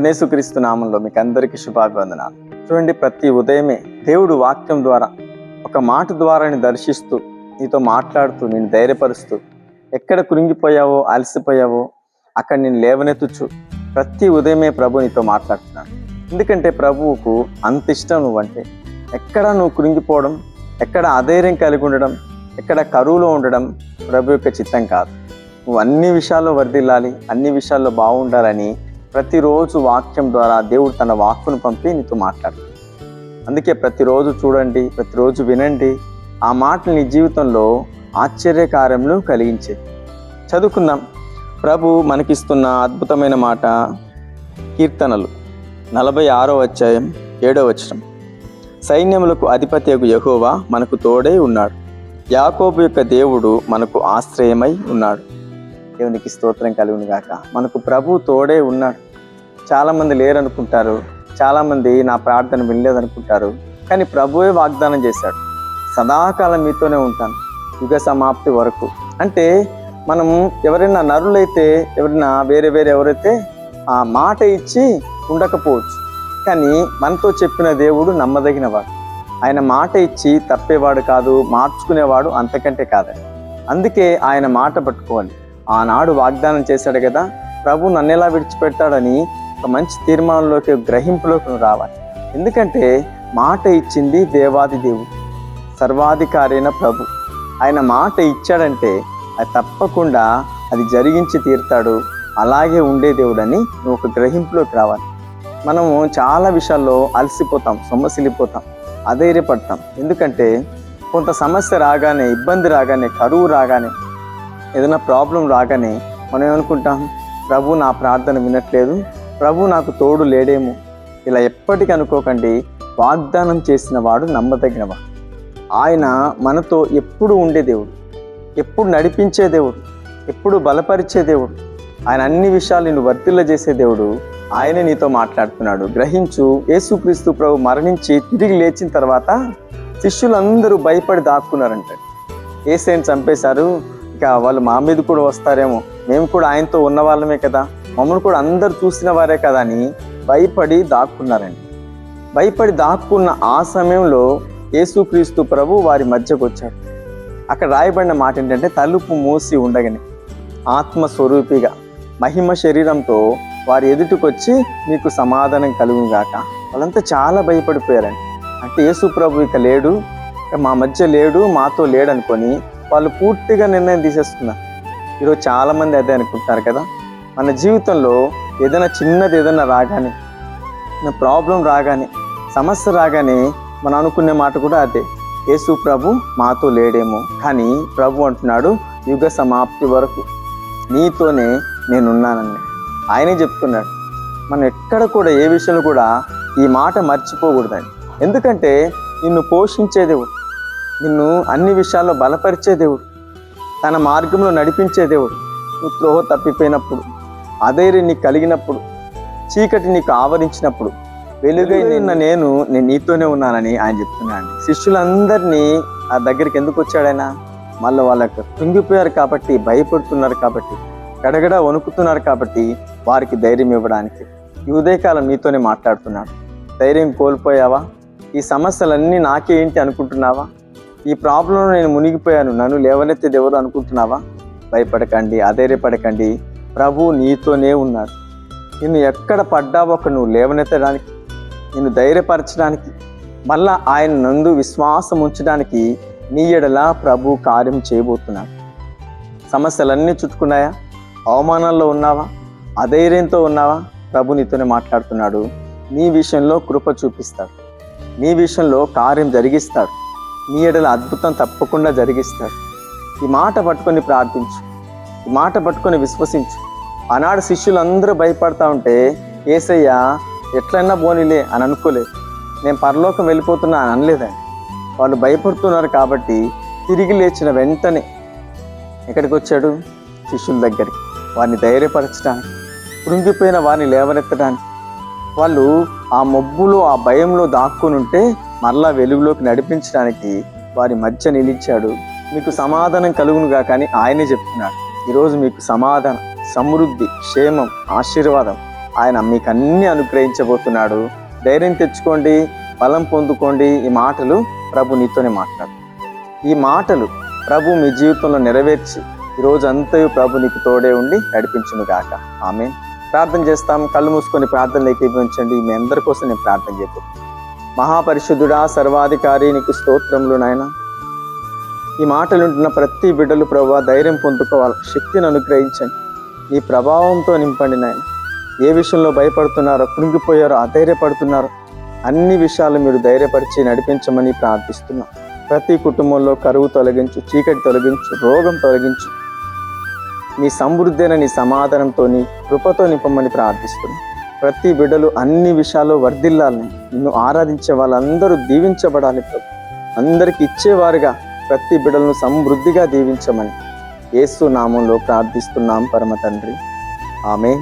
ప్రభునేసుక్రీస్తు నామంలో మీకు అందరికీ శుభాభివందనాలు. చూడండి ప్రతి ఉదయమే దేవుడు వాక్యం ద్వారా ఒక మాట ద్వారాని దర్శిస్తూ నీతో మాట్లాడుతూ నేను ధైర్యపరుస్తూ ఎక్కడ కురింగిపోయావో అలసిపోయావో అక్కడ నేను లేవనెత్తుచు ప్రతి ఉదయమే ప్రభు నీతో మాట్లాడుతున్నాను. ఎందుకంటే ప్రభువుకు అంత ఇష్టం నువ్వంటే ఎక్కడ నువ్వు కృంగిపోవడం ఎక్కడ అధైర్యం కలిగి ఉండడం ఎక్కడ కరువులో ఉండడం ప్రభు యొక్క చిత్తం కాదు. నువ్వు అన్ని విషయాల్లో వర్ధిల్లాలి అన్ని విషయాల్లో బాగుండాలని ప్రతిరోజు వాక్యం ద్వారా దేవుడు తన వాక్కును పంపి నీతో మాట్లాడు అందుకే ప్రతిరోజు చూడండి ప్రతిరోజు వినండి. ఆ మాటలు నీ జీవితంలో ఆశ్చర్యకార్యములు కలిగించే. చదువుకుందాం. ప్రభు మనకిస్తున్న అద్భుతమైన మాట కీర్తనలు నలభై ఆరో అధ్యాయం ఏడో వచనం. సైన్యములకు అధిపత్యకు యహోవా మనకు తోడై ఉన్నాడు. యాకోబు యొక్క దేవుడు మనకు ఆశ్రయమై ఉన్నాడు. దేవునికి స్తోత్రం కలుగును గాక. మనకు ప్రభు తోడే ఉన్నాడు. చాలామంది లేరనుకుంటారు. చాలామంది నా ప్రార్థన వినలేదనుకుంటారు. కానీ ప్రభువే వాగ్దానం చేశాడు. సదాకాలం మీతోనే ఉంటాను. యుగ సమాప్తి వరకు. అంటే మనం ఎవరైనా నరులైతే ఎవరైనా వేరే వేరే ఎవరైతే ఆ మాట ఇచ్చి ఉండకపోవచ్చు. కానీ మనతో చెప్పిన దేవుడు నమ్మదగినవాడు. ఆయన మాట ఇచ్చి తప్పేవాడు కాదు మార్చుకునేవాడు అంతకంటే కాదని అందుకే ఆయన మాట పట్టుకోవాలి. ఆనాడు వాగ్దానం చేశాడు కదా ప్రభు నన్ను ఎలా విడిచిపెట్టాడని ఒక మంచి తీర్మానంలోకి గ్రహింపులోకి రావాలి. ఎందుకంటే మాట ఇచ్చింది దేవాది దేవుడు సర్వాధికారైన ప్రభు. ఆయన మాట ఇచ్చాడంటే అది తప్పకుండా అది జరిగించి తీరుతాడు అలాగే ఉండే దేవుడని నువ్వు ఒక గ్రహింపులోకి రావాలి. మనము చాలా విషయాల్లో అలసిపోతాం సొమ్మసిలిపోతాం అధైర్యపడతాం. ఎందుకంటే కొంత సమస్య రాగానే ఇబ్బంది రాగానే కరువు రాగానే ఏదైనా ప్రాబ్లం రాగానే మనం ఏమనుకుంటాం? ప్రభు నా ప్రార్థన వినట్లేదు. ప్రభు నాకు తోడు లేడేమో. ఇలా ఎప్పటికీ అనుకోకండి. వాగ్దానం చేసిన వాడు నమ్మదగినవాడు. ఆయన మనతో ఎప్పుడు ఉండే దేవుడు. ఎప్పుడు నడిపించే దేవుడు. ఎప్పుడు బలపరిచే దేవుడు. ఆయన అన్ని విషయాలు నిన్ను వర్తిల్ల చేసే దేవుడు. ఆయనే నీతో మాట్లాడుతున్నాడు. గ్రహించు యేసుక్రీస్తు ప్రభు మరణించి తిరిగి లేచిన తర్వాత శిష్యులందరూ భయపడి దాక్కున్నారంట. ఏసేని చంపేశారు? వాళ్ళు మా మీద కూడా వస్తారేమో. మేము కూడా ఆయనతో ఉన్న వాళ్ళమే కదా. మమ్మల్ని కూడా అందరు చూసిన వారే కదా అని భయపడి దాక్కున్నారండి. భయపడి దాక్కున్న ఆ సమయంలో యేసుక్రీస్తు ప్రభు వారి మధ్యకు వచ్చాడు. అక్కడ రాయబడిన మాట ఏంటంటే తలుపు మూసి ఉండగానే ఆత్మస్వరూపిగా మహిమ శరీరంతో వారి ఎదుటికొచ్చి మీకు సమాధానం కలుగుగాక వాళ్ళంతా చాలా భయపడిపోయారండి. అంటే యేసు ప్రభు ఇక లేడు మా మధ్య లేడు మాతో లేడు అనుకొని వాళ్ళు పూర్తిగా నిర్ణయం తీసేస్తున్నారు. ఈరోజు చాలామంది అదే అనుకుంటారు కదా. మన జీవితంలో ఏదైనా చిన్నది ఏదైనా రాగానే నా ప్రాబ్లం రాగానే సమస్య రాగానే మనం అనుకునే మాట కూడా అదే. యేసు ప్రభు మాతో లేడేమో. కానీ ప్రభు అంటున్నాడు యుగ సమాప్తి వరకు నీతోనే నేనున్నానని. ఆయనే చెప్తున్నాడు. మనం ఎక్కడ కూడా ఏ విషయంలో కూడా ఈ మాట మర్చిపోకూడదండి ఎందుకంటే నిన్ను పోషించేదేవుడు నిన్ను అన్ని విషయాల్లో బలపరిచే దేవుడు. తన మార్గంలో నడిపించే దేవుడు. నువ్వు త్రోహ తప్పిపోయినప్పుడు అధైర్యం నీకు కలిగినప్పుడు చీకటి నీకు ఆవరించినప్పుడు వెలుగైన నేను నేను నీతోనే ఉన్నానని ఆయన చెప్తున్నాను శిష్యులందరినీ ఆ దగ్గరికి ఎందుకు వచ్చాడైనా మళ్ళీ వాళ్ళకి కుంగిపోయారు కాబట్టి భయపడుతున్నారు కాబట్టి గడగడ వణుకుతున్నారు కాబట్టి వారికి ధైర్యం ఇవ్వడానికి ఈ ఉదయకాలం నీతోనే మాట్లాడుతున్నాడు. ధైర్యం కోల్పోయావా? ఈ సమస్యలన్నీ నాకే ఏంటి అనుకుంటున్నావా? ఈ ప్రాబ్లంలో నేను మునిగిపోయాను. నన్ను లేవనెత్తేది ఎవరు అనుకుంటున్నావా? భయపడకండి అధైర్యపడకండి. ప్రభు నీతోనే ఉన్నాడు నిన్ను ఎక్కడ పడ్డావో అక్కడ నువ్వు లేవనెత్తడానికి నిన్ను ధైర్యపరచడానికి మళ్ళా ఆయన నందు విశ్వాసం ఉంచడానికి నీ ఎడలా ప్రభు కార్యం చేయబోతున్నాడు. సమస్యలన్నీ చుట్టుకున్నాయా? అవమానాల్లో ఉన్నావా? అధైర్యంతో ఉన్నావా? ప్రభు నీతోనే మాట్లాడుతున్నాడు. నీ విషయంలో కృప చూపిస్తాడు. నీ విషయంలో కార్యం జరిగిస్తాడు. నీ ఎడల అద్భుతం తప్పకుండా జరిగిస్తాడు ఈ మాట పట్టుకొని ప్రార్థించు. ఈ మాట పట్టుకొని విశ్వసించు. ఆనాడు శిష్యులందరూ భయపడతా ఉంటే ఏసయ్య ఎట్లన్నా పోనీలే అని అనుకోలేదు నేను పరలోకం వెళ్ళిపోతున్నా అని అనలేదండి వాళ్ళు భయపడుతున్నారు కాబట్టి తిరిగి లేచిన వెంటనే ఎక్కడికి వచ్చాడు? శిష్యుల దగ్గరికి. వారిని ధైర్యపరచడానికి. కృంగిపోయిన వారిని లేవనెత్తడానికి. వాళ్ళు ఆ మబ్బులో ఆ భయంలో దాక్కుని ఉంటే మరలా వెలుగులోకి నడిపించడానికి వారి మధ్య నిలిచాడు. మీకు సమాధానం కలుగునుగా కానీ ఆయనే చెప్తున్నాడు. ఈరోజు మీకు సమాధానం సమృద్ధి క్షేమం ఆశీర్వాదం ఆయన మీకు అన్నీ అనుగ్రహించబోతున్నాడు. ధైర్యం తెచ్చుకోండి బలం పొందుకోండి. ఈ మాటలు ప్రభు నీతోనే మాట్లాడు. ఈ మాటలు ప్రభు మీ జీవితంలో నెరవేర్చి ఈ రోజు అంతయు ప్రభు నీకు తోడే ఉండి నడిపించును గాక ఆమె ప్రార్థన చేస్తాం. కళ్ళు మూసుకొని ప్రార్థనలు ఏకీభవించండి. మీ అందరి కోసం నేను ప్రార్థన చేయబోతున్నాను. మహాపరిశుద్ధుడా సర్వాధికారి నీకు స్తోత్రములు నాయన. ఈ మాటలు ఉంటున్న ప్రతి బిడ్డలు ప్రభా ధైర్యం పొందుకోవాలి శక్తిని అనుగ్రహించండి. ఈ ప్రభావంతో నింపండి నాయన. ఏ విషయంలో భయపడుతున్నారో కృంగిపోయారో అధైర్యపడుతున్నారో అన్ని విషయాలు మీరు ధైర్యపరిచి నడిపించమని ప్రార్థిస్తున్నాం. ప్రతి కుటుంబంలో కరువు తొలగించు చీకటి తొలగించు రోగం తొలగించు. నీ సమృద్ధి అయిన నీ సమాధానంతో నీ కృపతో నింపమని ప్రార్థిస్తున్నాం. ప్రతి బిడ్డలు అన్ని విషయాల్లో వర్ధిల్లాలని నిన్ను ఆరాధించే వాళ్ళందరూ దీవించబడాలి ప్రభు. అందరికి ఇచ్చేవారుగా ప్రతి బిడ్డలను సమృద్ధిగా దీవించమని. ఏసు నామంలో ప్రార్థిస్తున్నాం పరమ తండ్రి. ఆమె